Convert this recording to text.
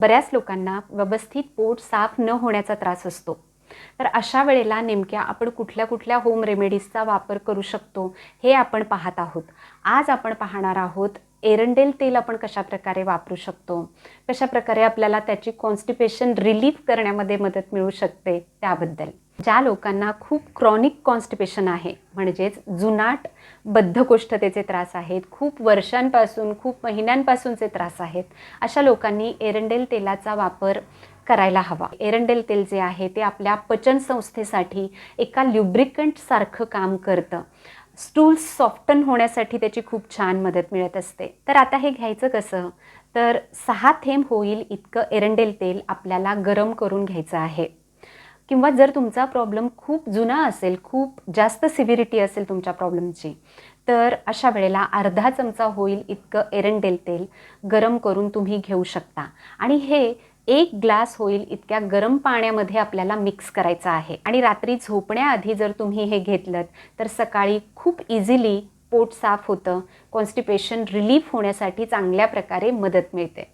बऱ्याच लोकांना व्यवस्थित पोट साफ न होण्याचा त्रास असतो. तर अशा वेळेला नेमक्या आपण कुठल्या कुठल्या होम रेमेडीजचा वापर करू शकतो हे आपण पाहत आहोत. आज आपण पाहणार आहोत एरंडेल तेल आपण कशा प्रकारे वापरू शकतो? कशा प्रकारे आपल्याला त्याची कॉन्स्टिपेशन रिलीफ करण्यामध्ये मदत मिळू शकते? त्याबद्दल. ज्या लोकांना खूप क्रॉनिक कॉन्स्टिपेशन आहे म्हणजेच जुनाट बद्धकोष्ठतेचे त्रास आहेत खूप वर्षांपासून खूप महिन्यांपासूनचे त्रास आहेत अशा लोकांनी एरंडेल तेलाचा वापर करायला हवा. एरंडेल तेल जे आहे ते आपल्या पचनसंस्थेसाठी एका ल्युब्रिकंटसारखं काम करतं. स्टूल्स सॉफ्टन होण्यासाठी त्याची खूप छान मदत मिळत असते. तर आता हे घ्यायचं कसं? तर सहा थेंब होईल इतकं एरंडेल तेल आपल्याला गरम करून घ्यायचं आहे. किंवा जर तुमचा प्रॉब्लेम खूप जुना असेल खूप जास्त सिव्हिरिटी असेल तुमच्या प्रॉब्लेमची तर अशा वेळेला अर्धा चमचा होईल इतकं एरंडेल तेल गरम करून तुम्ही घेऊ शकता. आणि हे एक ग्लास होईल इतक्या गरम पाण्यामध्ये आपल्याला मिक्स करायचं आहे. आणि रात्री झोपण्याआधी जर तुम्ही हे घेतलं तर सकाळी खूप इझिली पोट साफ होतं कॉन्स्टिपेशन रिलीफ होण्यासाठी चांगल्या प्रकारे मदत मिळते.